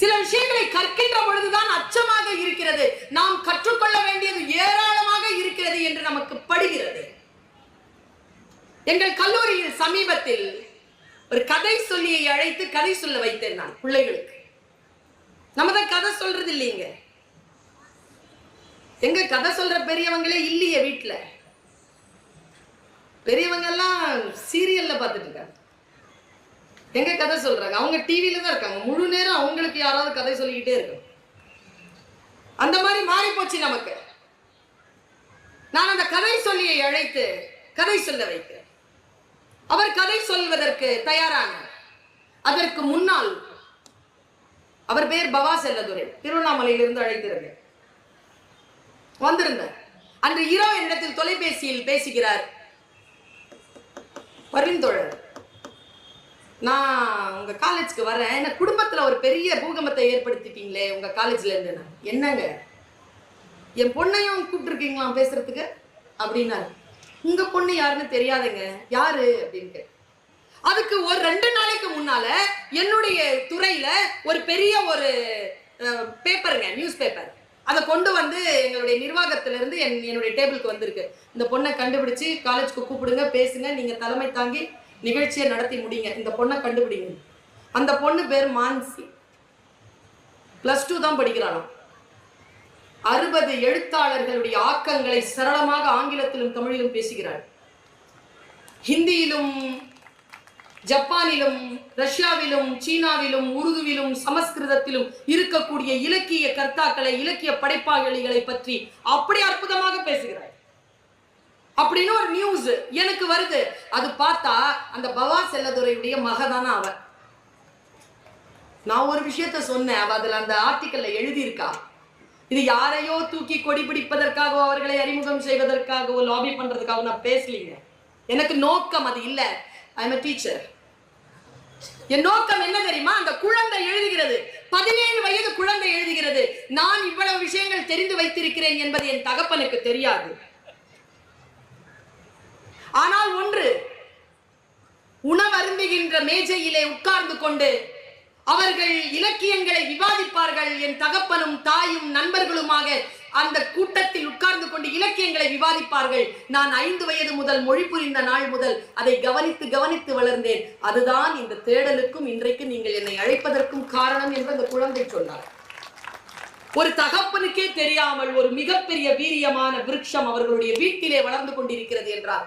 சில விஷயங்களை கற்கின்ற பொழுதுதான் அச்சமாக இருக்கிறது. நாம் கற்றுக்கொள்ள வேண்டியது ஏராளமாக இருக்கிறது என்று நமக்கு படுகிறது. எங்கள் கல்லூரியில் சமீபத்தில் ஒரு கதை சொல்லியை அழைத்து கதை சொல்ல வைத்தேன் நான் பிள்ளைகளுக்கு. நம்ம தான் கதை சொல்றது இல்லைங்க. எங்க கதை சொல்ற பெரியவங்களே இல்லையே வீட்டுல பெரியவங்க எல்லாம் சீரியல்ல பார்த்துட்டு இருக்காங்க. எங்க கதை சொல்றாங்க? அவங்க டிவில தான் இருக்காங்க. முழு நேரம் அவங்களுக்கு யாராவது கதை சொல்லிக்கிட்டே இருக்கும் அந்த மாதிரி மாறி போச்சு நமக்கு. நான் அந்த கதை சொல்லியை அழைத்து கதை சொல்ல வைத்தேன் அவர் கதை சொல்வதற்கு தயாரான அதற்கு முன்னால் அவர் பெயர் பவா செல்லதுரை. திருவண்ணாமலையிலிருந்து அழைத்திருந்தேன். வந்திருந்தார். அன்று இரவு என்னிடத்தில் தொலைபேசியில் பேசுகிறார். பரிந்தோழர் நான் உங்கள் காலேஜ்க்கு வரேன். என்ன குடும்பத்தில் ஒரு பெரிய பூகம்பத்தை ஏற்படுத்திட்டீங்களே உங்கள் காலேஜ்லேருந்து நான். என்னங்க? என் பொண்ணையும் கூப்பிட்டுருக்கீங்களா பேசுகிறதுக்கு அப்படின்னாரு. உங்கள் பொண்ணு யாருன்னு தெரியாதுங்க. யாரு? அப்படின்ட்டு அதுக்கு ஒரு ரெண்டு நாளைக்கு முன்னால என்னுடைய துறையில ஒரு பெரிய ஒரு பேப்பருங்க நியூஸ் பேப்பர் அதை கொண்டு வந்து எங்களுடைய நிர்வாகத்திலிருந்து என் என்னுடைய டேபிளுக்கு வந்திருக்கு. இந்த பொண்ணை கண்டுபிடிச்சு காலேஜ்க்கு கூப்பிடுங்க பேசுங்க நீங்க தலைமை தாங்கி நிகழ்ச்சியை நடத்தி முடிங்க இந்த பொண்ணை கண்டுபிடிங்க. அந்த பொண்ணு பேர் மான்சி. பிளஸ் டூ தான் படிக்கிறாளாம். அறுபது எழுத்தாளர்களுடைய ஆக்கங்களை சரளமாக ஆங்கிலத்திலும் தமிழிலும் பேசுகிறார் ஹிந்தியிலும் ஜப்பானிலும் ரஷ்யாவிலும் சீனாவிலும் உருதுவிலும் சமஸ்கிருதத்திலும் இருக்கக்கூடிய இலக்கிய கர்த்தாக்களை இலக்கிய படைப்பாளிகளை பற்றி அப்படி அற்புதமாக பேசுகிறார் அப்படின்னு ஒரு நியூஸ் எனக்கு வருது. அது பார்த்தா அந்த பவா செல்லதுரையுடைய மகதானா அவ நான் ஒரு விஷயத்த சொன்னேன். அவ அதுல அந்த ஆர்டிக்கல்ல எழுதியிருக்கா. இது யாரையோ தூக்கி கொடி பிடிப்பதற்காகவோ அவர்களை அறிமுகம் செய்வதற்காகவோ லாபி பண்றதுக்காக நான் பேசலீங்க. எனக்கு நோக்கம் அது இல்ல. ஐ எம் டீச்சர் என் நோக்கம் என்ன தெரியுமா? அந்த குழந்தை எழுதுகிறது. பதினேழு வயது குழந்தை எழுதுகிறது. நான் இவ்வளவு விஷயங்கள் தெரிந்து வைத்திருக்கிறேன் என்பது என் தகப்பனுக்கு தெரியாது. ஆனால் ஒன்று உணவருந்துகின்ற மேஜையிலே உட்கார்ந்து கொண்டு அவர்கள் இலக்கியங்களை விவாதிப்பார்கள் என் தகப்பனும் தாயும் நண்பர்களுமாக அந்த கூட்டத்தில் உட்கார்ந்து கொண்டு இலக்கியங்களை விவாதிப்பார்கள். நான் ஐந்து வயது முதல் மொழி புரிந்த நாள் முதல் அதை கவனித்து கவனித்து வளர்ந்தேன். அதுதான் இந்த தேடலுக்கும் இன்றைக்கு நீங்கள் என்னை அழைப்பதற்கும் காரணம் என்று அந்த குழந்தை சொன்னார் ஒரு தகப்பனுக்கே தெரியாமல் ஒரு மிகப்பெரிய வீரியமான விருட்சம் அவர்களுடைய வீட்டிலே வளர்ந்து கொண்டிருக்கிறது என்றார்.